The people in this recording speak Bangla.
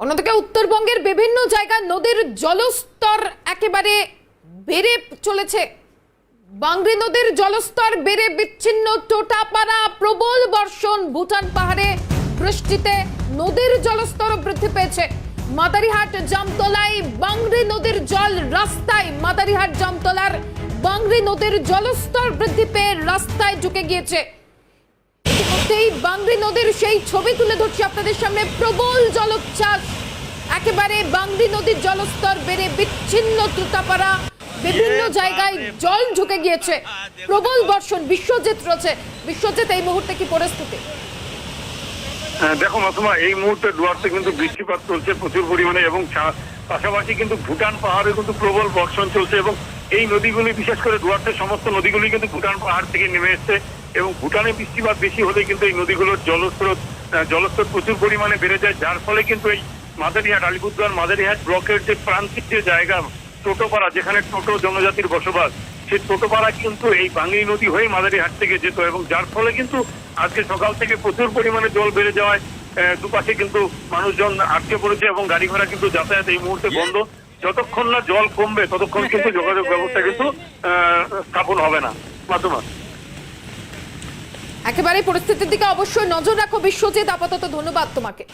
অন্যদিকে উত্তরবঙ্গের বিভিন্ন জায়গায় নদীর জলস্তর একেবারে বেড়ে চলেছে। বাংরি নদীর জলস্তর বেড়ে বিচ্ছিন্ন টোটাপাড়া প্রবল বর্ষণ। ভুটান পাহাড়ে বৃষ্টিতে নদীর জলস্তর বৃদ্ধি পেয়েছে। মাদারিহাট, জামতলায় বাংরি নদীর জল রাস্তায়। মাদারিহাট, জামতলার বাংরি নদীর জলস্তর বৃদ্ধি পেয়ে রাস্তায় ঢুকে গিয়েছে। ইতিমধ্যেই বাংরি নদীর সেই ছবি তুলে ধরছি আপনাদের সামনে। প্রবল জলোচ্ছ্বাস একেবারে বাংরি নদীর জলস্তর বেড়ে বিচ্ছিন্ন তুতাপাড়া বিভিন্ন জায়গায় জল ঢুকে গিয়েছে। প্রবল বর্ষণ বিশ্বজিৎ রয়েছে। বিশ্বজিৎ এই মুহূর্তে কি পরিস্থিতি? হ্যাঁ, দেখো মাসুমা এই মুহূর্তে ডুয়ার্সে কিন্তু বৃষ্টিপাত চলছে প্রচুর পরিমাণে এবং পাশাপাশি কিন্তু ভুটান পাহাড়ে কিন্তু প্রবল বর্ষণ চলছে এবং এই নদীগুলি বিশেষ করে ডুয়ার্সের সমস্ত নদীগুলি কিন্তু ভুটান পাহাড় থেকে নেমে এসছে এবং ভুটানে বৃষ্টিপাত বেশি হলে কিন্তু এই নদীগুলোর জলস্রোত জলস্রোত প্রচুর পরিমাণে বেড়ে যায় যার ফলে কিন্তু এই মাদারিহাট, আলিপুরদুয়ার মাদারিহাট ব্লকের যে প্রান্তিক যে জায়গা, টোটোপাড়া, যেখানে টোটো জনজাতির বসবাস, সেই টোটোপাড়া কিন্তু এই বাঙি নদী হয়ে মাদারিহাট থেকে যেত এবং যার ফলে কিন্তু আজকে সকাল থেকে প্রচুর পরিমাণে জল বেড়ে যাওয়ায় দুপাশে কিন্তু মানুষজন আটকে পড়েছে এবং গাড়ি ঘোড়া কিন্তু যাতায়াত এই মুহূর্তে বন্ধ। যতক্ষণ না জল কমবে, ততক্ষণ কিন্তু যোগাযোগ ব্যবস্থা কিন্তু স্থাপন হবে না। মাধ্যমা একেবারে পরিস্থিতির দিকে অবশ্যই নজর রাখো বিশ্বজিৎ, আপাতত ধন্যবাদ তোমাকে।